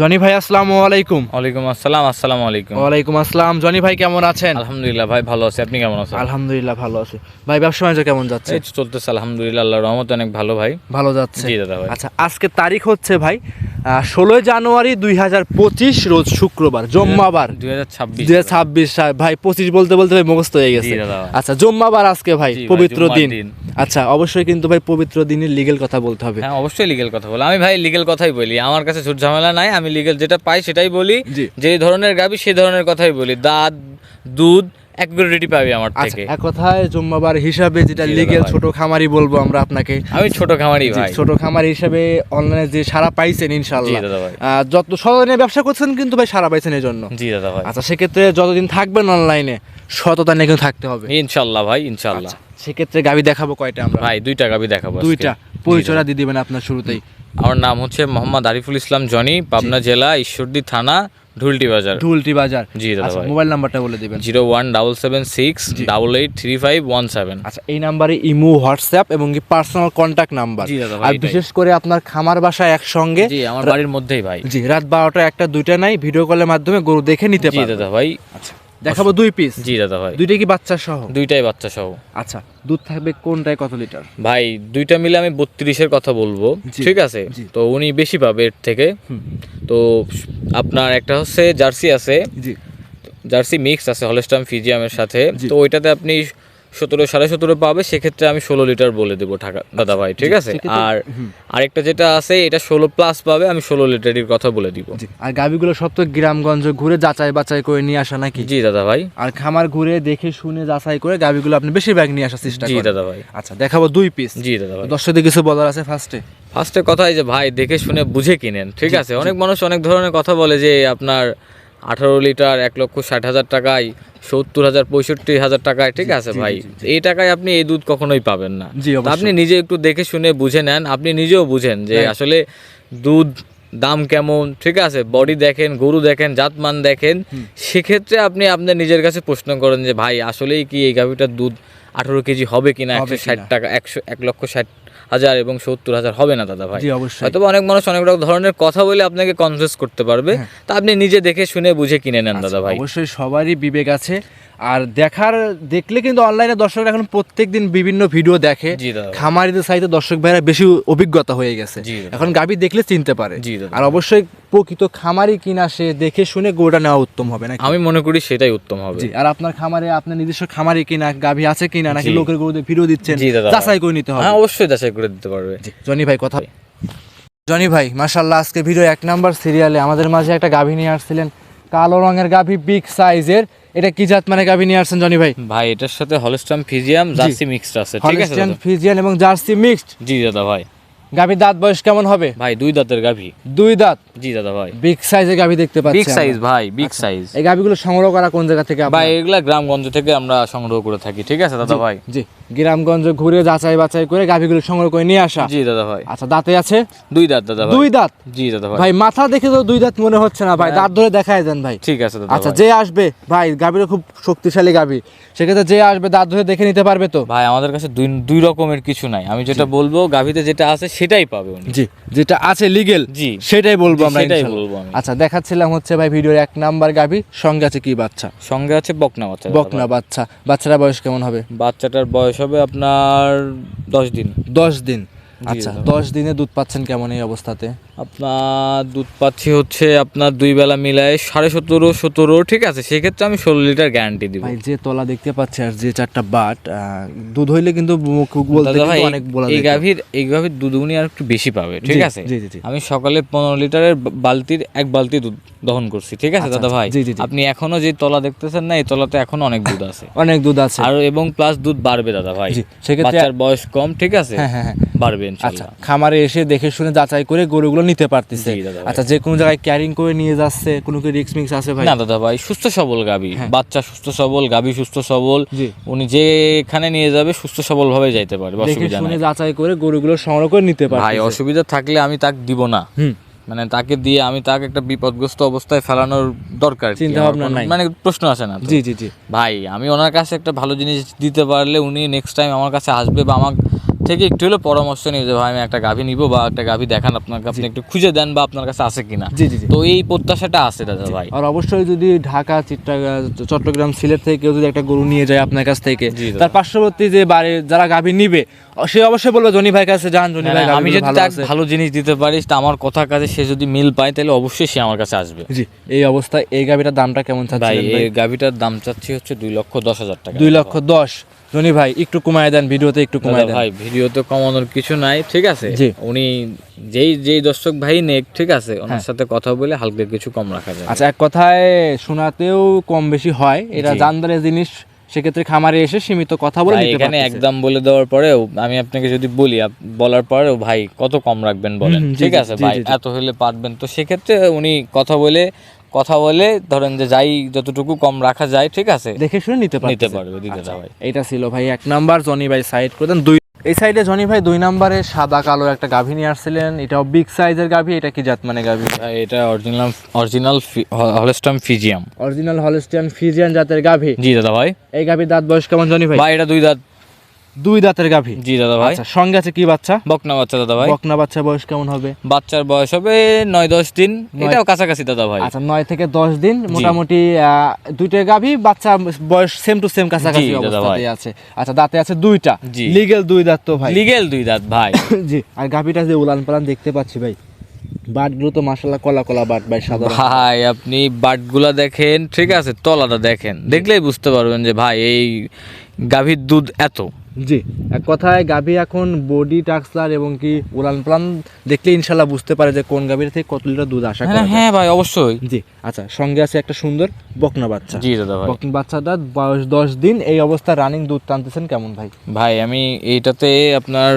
Johnny ভাই আসসালামু আলাইকুম। ওয়ালাইকুম আসসালাম আসসালামু আলাইকুম। ওয়ালাইকুম আসসালাম। জনি ভাই কেমন আছেন? আলহামদুলিল্লাহ ভাই ভালো আছি। আপনি কেমন আছেন? আলহামদুলিল্লাহ ভালো আছে। ভাই ব্যবসা বাণিজ্য কেমন যাচ্ছে? এই চলতেছে আলহামদুলিল্লাহ আল্লাহর রহমতে অনেক ভালো ভাই। ভালো যাচ্ছে। জি দাদা ভাই। আচ্ছা আজকে তারিখ হচ্ছে ভাই ষোলোই জানুয়ারি দুই হাজার পঁচিশ রোজ শুক্রবার জম্মাবার। দুই হাজার ছাব্বিশ। দুই হাজার ছাব্বিশ ভাই পঁচিশ বলতে বলতে ভাই মুখস্থ হয়ে গেছে। আচ্ছা জম্মাবার আজকে ভাই পবিত্র দিন। দিন। আচ্ছা অবশ্যই কিন্তু ভাই পবিত্র দিনের লিগেল কথা বলতে হবে। হ্যাঁ অবশ্যই লিগেল কথা বলে। আমি ভাই লিগেল কথাই বলি। আমার কাছে ঝুট ঝামেলা নাই আমি লিগেল যেটা পাই সেটাই বলি। যে ধরনের গাবি সেই ধরনের কথাই বলি। দাঁত দুধ অ্যাকুরেটি পাবি আমার আচ্ছা থেকে। এক কথায় জম্মাবার হিসাবে যেটা লিগেল ছোট খামারি বলব আমরা আপনাকে। আমি ছোট খামারি ভাই। ছোট খামারি হিসাবে অনলাইনে যে সারা পাইছেন আহ, যত ব্যবসা করছেন কিন্তু ভাই সারা পাইছেন এই জন্য জি দাদা ভাই। আচ্ছা সেক্ষেত্রে যতদিন থাকবেন অনলাইনে সততা নিয়ে কিন্তু থাকতে হবে। ইনশাল্লাহ ভাই ইনশাল্লাহ আচ্ছা, সেক্ষেত্রে গাবি দেখাবো কয়টা আমরা। ভাই দুইটা গাবি দেখাবো দুইটা। পরিচয়টা দিয়ে দিবেন আপনার শুরুতেই। আমার নাম হচ্ছে মোহাম্মদ আরিফুল ইসলাম জনি পাবনা জেলা ঈশ্বরদী থানা ঢুলটি বাজার। ঢুলটি বাজার। জি দাদা আচ্ছা মোবাইল নাম্বারটা বলে দিবেন। Zero one double seven six double eight three five one seven. আচ্ছা এই নাম্বারে ইমো হোয়াটসঅ্যাপ এবং কি পার্সোনাল কন্ট্যাক্ট নাম্বার। আর বিশেষ করে আপনার খামার বাসায় একসঙ্গে জি আমার বাড়ির মধ্যেই ভাই। জি রাত বারোটা একটা দুইটা নাই ভিডিও কলের মাধ্যমে গরু দেখে নিতে জি পারবেন দাদা ভাই। আচ্ছা। দেখাবো দুই পিস জি দাদা ভাই। দুইটাই কি বাচ্চা সহ? দুইটাই বাচ্চা সহ। আচ্ছা দুধ থাকবে কোনটায় কত লিটার? ভাই দুইটা মিলে আমি বত্রিশের কথা বলব ঠিক আছে? তো উনি বেশি পাবে এর থেকে। তো আপনার একটা হচ্ছে জার্সি আছে। জি। জার্সি মিক্স আছে হলস্টাম ফিজিয়ামের সাথে। তো ওইটাতে আপনি সতেরো সাড়ে সতেরো পাবে সেক্ষেত্রে আমি ষোলো লিটার বলে দেবো টাকা দাদা ভাই ঠিক আছে? আর। আরেকটা যেটা আছে এটা ষোলো প্লাস পাবে আমি ষোলো লিটারের কথা বলে দিব। আর গাবিগুলো সব তো গ্রামগঞ্জ ঘুরে যাচাই বাছাই করে নিয়ে আসা নাকি? জি দাদা ভাই আর খামার ঘুরে দেখে শুনে যাচাই করে গাবিগুলো আপনি বেশিরভাগ নিয়ে আসার চেষ্টা জি দাদা ভাই আচ্ছা দেখাবো দুই পিস জি দাদা ভাই দর্শকদের কিছু বলার আছে ফার্স্টে ফার্স্টে কথা যে ভাই দেখে শুনে বুঝে কিনেন ঠিক আছে? অনেক মানুষ অনেক ধরনের কথা বলে যে আপনার আঠারো লিটার এক লক্ষ ষাট হাজার টাকায় সত্তর হাজার পঁয়ষট্টি হাজার টাকায় ঠিক আছে ভাই। এই টাকায় আপনি এই দুধ কখনোই পাবেন না। আপনি নিজে একটু দেখে শুনে বুঝে নেন আপনি নিজেও বুঝেন যে আসলে দুধ দাম কেমন ঠিক আছে? বডি দেখেন গরু দেখেন জাতমান দেখেন সেক্ষেত্রে আপনি আপনার নিজের কাছে প্রশ্ন করেন যে ভাই আসলেই কি এই গাভিটার দুধ আঠারো কেজি হবে কিনা? একশো ষাট টাকা একশো এক লক্ষ ষাট হাজার এবং সত্তর হাজার হবে না দাদা ভাই। হয়তো অনেক মানুষ অনেক রকম ধরনের কথা বলে আপনাকে কনভিন্স করতে পারবে। হ্যাঁ। তা আপনি নিজে দেখে শুনে বুঝে কিনে নেন দাদা ভাই। অবশ্যই সবারই বিবেক আছে। আর দেখার দেখলে কিন্তু অনলাইনে দর্শকরা এখন প্রত্যেক দিন বিভিন্ন ভিডিও দেখে। খামারিদের সাইতে দর্শক ভাইরা বেশি অভিজ্ঞতা হয়ে গেছে। এখন গাবি দেখলে চিনতে পারে। আর অবশ্যই প্রকৃত খামারি কিনা সে দেখে শুনে গোটা নেওয়া উত্তম হবে না আমি মনে করি সেটাই উত্তম হবে। আর আপনার খামারে আপনার নিজস্ব খামারি কিনা গাভি আছে কিনা নাকি লোকের গরুদের ভিডিও দিচ্ছেন। যাচাই করে নিতে হবে। হ্যাঁ অবশ্যই যাচাই করে দিতে পারবে। জনি ভাই কথা জনি ভাই মাশাল্লাহ আজকে ভিডিও এক নাম্বার সিরিয়ালে আমাদের মাঝে একটা গাভি নিয়ে আসছিলেন। কালো রঙের গাভি বিগ সাইজের এটা কি জাত মানে গাভি নিয়ে আসছেন জনি ভাই? ভাই এটার সাথে হলস্টাম ফিজিয়াম জার্সি মিক্সড আছে ঠিক আছে হলিস্টিয়ান দাদা? এবং জার্সি মিক্সড জি দাদা ভাই। গাভির দাঁত বয়স কেমন হবে? ভাই দুই দাঁতের গাভি। দুই দাঁত? জি দাদা ভাই। বিগ সাইজের গাভি দেখতে পাচ্ছি বিগ সাইজ ভাই বিগ সাইজ এই গাভিগুলো সংগ্রহ করা কোন জায়গা থেকে ভাই? এগুলা গ্রামগঞ্জ থেকে আমরা সংগ্রহ করে থাকি ঠিক আছে দাদা ভাই? জি। গ্রামগঞ্জ ঘুরে যাচাই বাছাই করে গাভীগুলো সংগ্রহ করে নিয়ে আসা। জি দাদা ভাই। আচ্ছা দাঁতে আছে? দুই দাঁত দাদা ভাই। দুই দাঁত? জি দাদা ভাই। ভাই মাথা দেখে তো দুই দাঁত মনে হচ্ছে না ভাই। দাঁত ধরে দেখায় দেন ভাই। ঠিক আছে দাদা আচ্ছা যে আসবে ভাই গাভীর খুব শক্তিশালী গাভী। সেক্ষেত্রে যে আসবে দাঁত ধরে দেখে নিতে পারবে তো? ভাই আমাদের কাছে দুই দুই রকমের কিছু নাই। আমি যেটা বলব গাভিতে যেটা আছে সেটাই পাবে উনি। জি যেটা আছে লিগেল জি। সেটাই বলব আমরা সেটাই বলব আমি। আচ্ছা দেখাচ্ছিলাম হচ্ছে ভাই ভিডিওর এক নাম্বার গাভী সঙ্গে আছে কি বাচ্চা? সঙ্গে আছে বকনা বাচ্চা বকনা বাচ্চা। বাচ্চারা বয়স কেমন হবে? বাচ্চাটার বয়স হবে আপনার দশ দিন। দশ দিন। আচ্ছা। দশ দিনে দুধ পাচ্ছেন কেমন এই অবস্থাতে? আপনার দুধ পাচ্ছি হচ্ছে আপনার দুই বেলা মিলায় সাড়ে সতেরো সতেরো ঠিক আছে সেক্ষেত্রে আমি ষোলো লিটার গ্যারান্টি দিব। যে তলা দেখতে পাচ্ছি আর যে চারটা বাট দুধ হইলে কিন্তু অনেক এই। গাভীর এই গাভীর দুধ উনি আর একটু বেশি পাবে ঠিক আছে। আমি সকালে পনেরো লিটারের বালতির এক বালতি দুধ দহন করছি ঠিক আছে আচ্ছা, দাদা আচ্ছা, ভাই জি। আপনি এখনও যে তলা দেখতেছেন না এই তলাতে এখনও অনেক দুধ আছে। অনেক দুধ আছে। আর এবং প্লাস দুধ বাড়বে দাদা ভাই। সেক্ষেত্রে- বয়স কম ঠিক আছে? হ্যাঁ হ্যাঁ হ্যাঁ। বাড়বে আচ্ছা খামারে এসে দেখে শুনে যাচাই করে গরুগুলো নিতে পারতেছে। আচ্ছা যে কোনো জায়গায় ক্যারিং করে নিয়ে যাচ্ছে কোনো কি রিক্স মিক্স আছে ভাই? না দাদা ভাই সুস্থ সবল গাবি হ্যাঁ। বাচ্চা সুস্থ সবল গাবি সুস্থ সবল। উনি যেখানে নিয়ে যাবে সুস্থ সবল ভাবে যাইতে পারবে অসুবিধা নাই। যাচাই করে গরুগুলো সংগ্রহ করে নিতে পারে ভাই অসুবিধা থাকলে আমি তাকে দিব না। মানে তাকে দিয়ে আমি তাকে একটা বিপদগ্রস্ত অবস্থায় ফেলানোর দরকার চিন্তা ভাবনা নাই। মানে প্রশ্ন আসে না জি জি জি। ভাই আমি ওনার কাছে একটা ভালো জিনিস দিতে পারলে উনি নেক্সট টাইম আমার কাছে আসবে বা আমাকে থেকে একটু হলো পরামর্শ নিয়ে যে ভাই আমি একটা গাভী নিব বা একটা গাভী দেখান আপনাকে আপনি একটু খুঁজে দেন বা আপনার কাছে আছে কিনা। জি জি জি। তো এই প্রত্যাশাটা আছে দাদা ভাই। আর অবশ্যই যদি ঢাকা চিত্রাগাং চট্টগ্রাম সিলেট থেকে কেউ যদি একটা গরু নিয়ে যায় আপনার কাছ থেকে তার পার্শ্ববর্তী যে বাড়ির যারা গাভী নিবে সে অবশ্যই বলবে জনি ভাই কাছে যান জনি ভাই আমি যদি ভালো তাকে ভালো জিনিস দিতে পারি তা আমার কথার কাছে সে যদি মিল পায় তাহলে অবশ্যই সে আমার কাছে আসবে। জি এই অবস্থায় এই গাভীটার দামটা কেমন চাচ্ছিলেন ভাই? এই গাভীটার দাম চাচ্ছি হচ্ছে দুই লক্ষ দশ হাজার টাকা। দুই লক্ষ দশ। জনি ভাই একটু কমায় দেন ভিডিওতে একটু কমায় দেন। ভাই ভিডিওতে কমানোর কিছু নাই ঠিক আছে? উনি যেই যেই দর্শক ভাই নেক ঠিক আছে? ওনার হ্যাঁ। সাথে কথা বলে হালকা কিছু কম রাখা যায় আচ্ছা এক কথায় শোনাতেও কম বেশি হয়। এটা জি। জানদারের জিনিস সেক্ষেত্রে খামারে এসে সীমিত কথা বলে নিতে এখানে একদম বলে দেওয়ার পরেও আমি আপনাকে যদি বলি বলার পরেও ভাই কত কম রাখবেন বলেন ঠিক আছে ভাই। এত হলে পারবেন। তো সেক্ষেত্রে উনি কথা বলে কথা বলে ধরেন যে যাই যতটুকু কম রাখা যায় ঠিক আছে? দেখে শুনে নিতে পারবে নিতে পারবে দিতে ভাই এটা ছিল ভাই এক নাম্বার জনি ভাই সাইড করে দেন। দুই এই সাইডে জনি ভাই দুই নাম্বারে সাদা কালো একটা গাভী নিয়ে আসছিলেন। এটাও বিগ সাইজের গাভী এটা কি জাত মানে গাভী এটা original original Holstein Friesian original Holstein Friesian জাতের গাভী। জি দাদা ভাই। এই গাভীর দাঁত বয়স কেমন জনি ভাই? ভাই এটা দুই দাঁত দুই দাঁতের গাভী। জি দাদা ভাই। আচ্ছা সঙ্গে আছে কি বাচ্চা? বকনা বাচ্চা দাদা ভাই। বকনা বাচ্চা বয়স কেমন হবে? বাচ্চার বয়স হবে নয় দশ দিন। এটাও কাছাকাছি দাদা ভাই। আচ্ছা নয় থেকে দশ দিন মোটামুটি দুইটা গাভী বাচ্চা বয়স সেম টু সেম কাছাকাছি অবস্থাতে আছে। আচ্ছা দাঁতে আছে দুইটা। লিগেল দুই দাঁত তো ভাই। লিগেল দুই দাঁত ভাই। জি আর গাভীটা যে উলান পালান দেখতে পাচ্ছি ভাই বাটগুলো তো মাসাল্লাহ কলা কলা বাট ভাই সাধারণ। ভাই আপনি বাটগুলা দেখেন ঠিক আছে তলাটা দেখেন। দেখলেই বুঝতে পারবেন যে ভাই এই গাভীর দুধ এত। জি এক কথায় গাভী এখন বডি টাক্সলার এবং কি উলান প্লান দেখলে ইনশাল্লাহ বুঝতে পারে যে কোন গাভীর থেকে কত লিটার দুধ আসা করা হ্যাঁ হ্যাঁ ভাই অবশ্যই। জি আচ্ছা সঙ্গে আছে একটা সুন্দর বকনা বাচ্চা। জি দাদা ভাই। বকনা বাচ্চাটা বয়স দশ দিন এই অবস্থায় রানিং দুধ টানতেছেন কেমন ভাই? ভাই আমি এইটাতে আপনার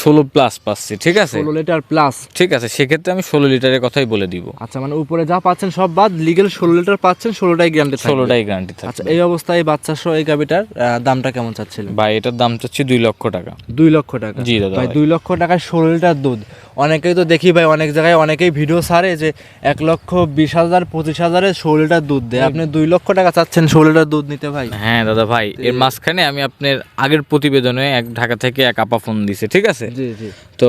ষোলো প্লাস পাচ্ছি ঠিক আছে? ষোলো লিটার প্লাস ঠিক আছে সেক্ষেত্রে আমি ষোলো লিটারের কথাই বলে দিব। আচ্ছা মানে উপরে যা পাচ্ছেন সব বাদ লিগেল ষোলো লিটার পাচ্ছেন ষোলোটাই গ্যারান্টি ষোলোটাই গ্যারান্টি আচ্ছা এই অবস্থায় বাচ্চা সহ এই গাভিটার দামটা কেমন চাচ্ছিলেন? ভাই এটার দাম চাচ্ছি দুই লক্ষ টাকা। দুই লক্ষ টাকা? জি দাদা। ভাই। দুই লক্ষ টাকায় ষোলো লিটার দুধ। অনেকেই তো দেখি ভাই অনেক জায়গায় অনেকেই ভিডিও সারে যে এক লক্ষ বিশ হাজার পঁচিশ হাজারে ষোলো লিটার দুধ দেয়। আপনি দুই লক্ষ টাকা চাচ্ছেন ষোলো লিটার দুধ নিতে ভাই? হ্যাঁ দাদা ভাই এর মাঝখানে আমি আপনার আগের প্রতিবেদনে এক ঢাকা থেকে এক আপা ফোন দিছে ঠিক আছে? জি জি। তো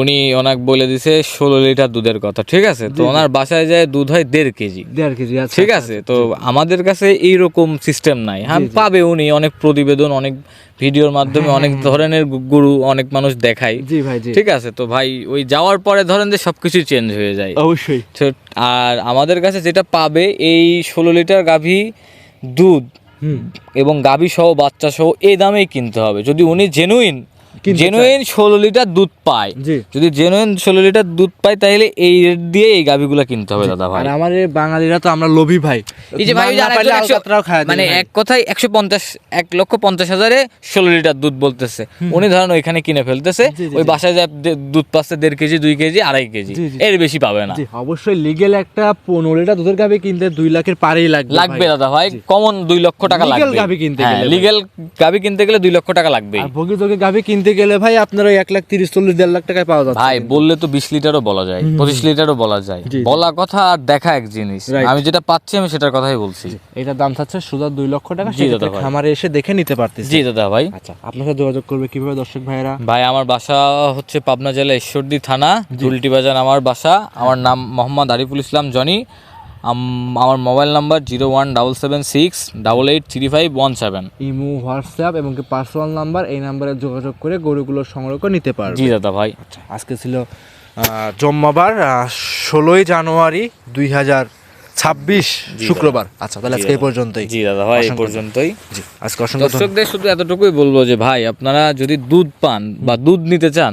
উনি ওনাকে বলে দিছে ষোলো লিটার দুধের কথা ঠিক আছে? তো ওনার বাসায় যায় দুধ হয় দেড় কেজি। দেড় কেজি আচ্ছা ঠিক আছে? তো আমাদের কাছে এইরকম সিস্টেম নাই। হ্যাঁ পাবে উনি অনেক প্রতিবেদন অনেক ভিডিওর মাধ্যমে অনেক ধরনের গুরু অনেক মানুষ দেখায়। জি ভাই জি। ঠিক আছে তো ভাই ওই যাওয়ার পরে ধরেন যে সবকিছু চেঞ্জ হয়ে যায়। অবশ্যই। আর আমাদের কাছে যেটা পাবে এই ষোলো লিটার গাভী দুধ এবং গাভী সহ বাচ্চা সহ এই দামেই কিনতে হবে। যদি উনি জেনুইন জেনুইন ষোলো লিটার দুধ পায়। যদি জেনুইন ষোলো লিটার দুধ পায় তাহলে এই রেট দিয়ে এই গাভীগুলো কিনতে হবে দাদা ভাই। আমার বাঙালিরা তো আমরা লোভী ভাই। এই যে ভাই যে মানে এক কথায় একশো পঞ্চাশ এক লক্ষ পঞ্চাশ হাজারে ষোলো লিটার দুধ বলতেছে। উনি ধরেন ওইখানে কিনে ফেলতেছে ওই বাসায় যায় দুধ পাচ্ছে দেড় কেজি দুই কেজি আড়াই কেজি। এর বেশি পাবে না। অবশ্যই লিগেল একটা পনেরো লিটার দুধের গাভি কিনতে দুই লাখের পারেই লাগবে লাগবে দাদা ভাই কমন দুই লক্ষ টাকা লাগবে। গাভী কিনতে হ্যাঁ। লিগেল গাভী কিনতে গেলে দুই লক্ষ টাকা লাগবে ভোগী যোগে গাভি কিনতে গেলে ভাই আপনার ওই এক লাখ তিরিশ চল্লিশ দেড় লাখ টাকায় পাওয়া যাচ্ছে। ভাই বললে তো বিশ লিটারও বলা যায় পঁচিশ লিটারও বলা যায়। বলা কথা আর দেখা এক জিনিস। আমি যেটা পাচ্ছি আমি সেটার কথাই বলছি। এটার দাম থাকছে সুদা দুই লক্ষ টাকা জি দাদা ভাই। খামারে এসে দেখে নিতে পারতেছি। জি দাদা ভাই। আচ্ছা আপনার সাথে যোগাযোগ করবে কীভাবে দর্শক ভাইরা ভাই আমার বাসা হচ্ছে পাবনা জেলা ঈশ্বরদী থানা জুলটি বাজার আমার বাসা। আমার নাম মোহাম্মদ আরিফুল ইসলাম জনি। আমার mobile number zero one double seven six double eight three five one seven. Imo WhatsApp এবং কি পার্সোনাল নাম্বার এই নাম্বারে যোগাযোগ করে গরুগুলো সংগ্রহ করে নিতে পারবে। জি দাদা ভাই। আচ্ছা আজকে ছিল জম্মাবার ষোলোই জানুয়ারি দুই হাজার ছাব্বিশ শুক্রবার। আচ্ছা তাহলে আজকে এই পর্যন্তই। জি দাদা ভাই এই পর্যন্তই। জি আজকে অসংখ্য দর্শকদের শুধু এতটুকুই বলব যে ভাই আপনারা যদি দুধ পান বা দুধ নিতে চান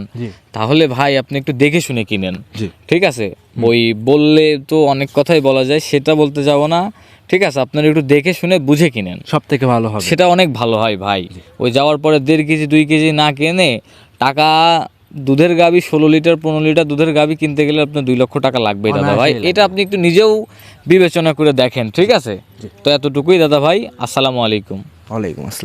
তাহলে ভাই আপনি একটু দেখে শুনে কিনেন। ঠিক আছে? ওই বললে তো অনেক কথাই বলা যায় সেটা বলতে যাব না। ঠিক আছে আপনারা একটু দেখে শুনে বুঝে কিনেন। সব থেকে ভালো হবে। সেটা অনেক ভালো হয় ভাই। ওই যাওয়ার পরে দেড় কেজি দুই কেজি না কেনে টাকা দুধের গাবি ষোলো লিটার পনেরো লিটার দুধের গাবি কিনতে গেলে আপনার দুই লক্ষ টাকা লাগবে দাদা ভাই। এটা আপনি একটু নিজেও বিবেচনা করে দেখেন ঠিক আছে? তো এতটুকুই দাদা ভাই আসসালামু আলাইকুম। ওয়ালাইকুম আসসালাম।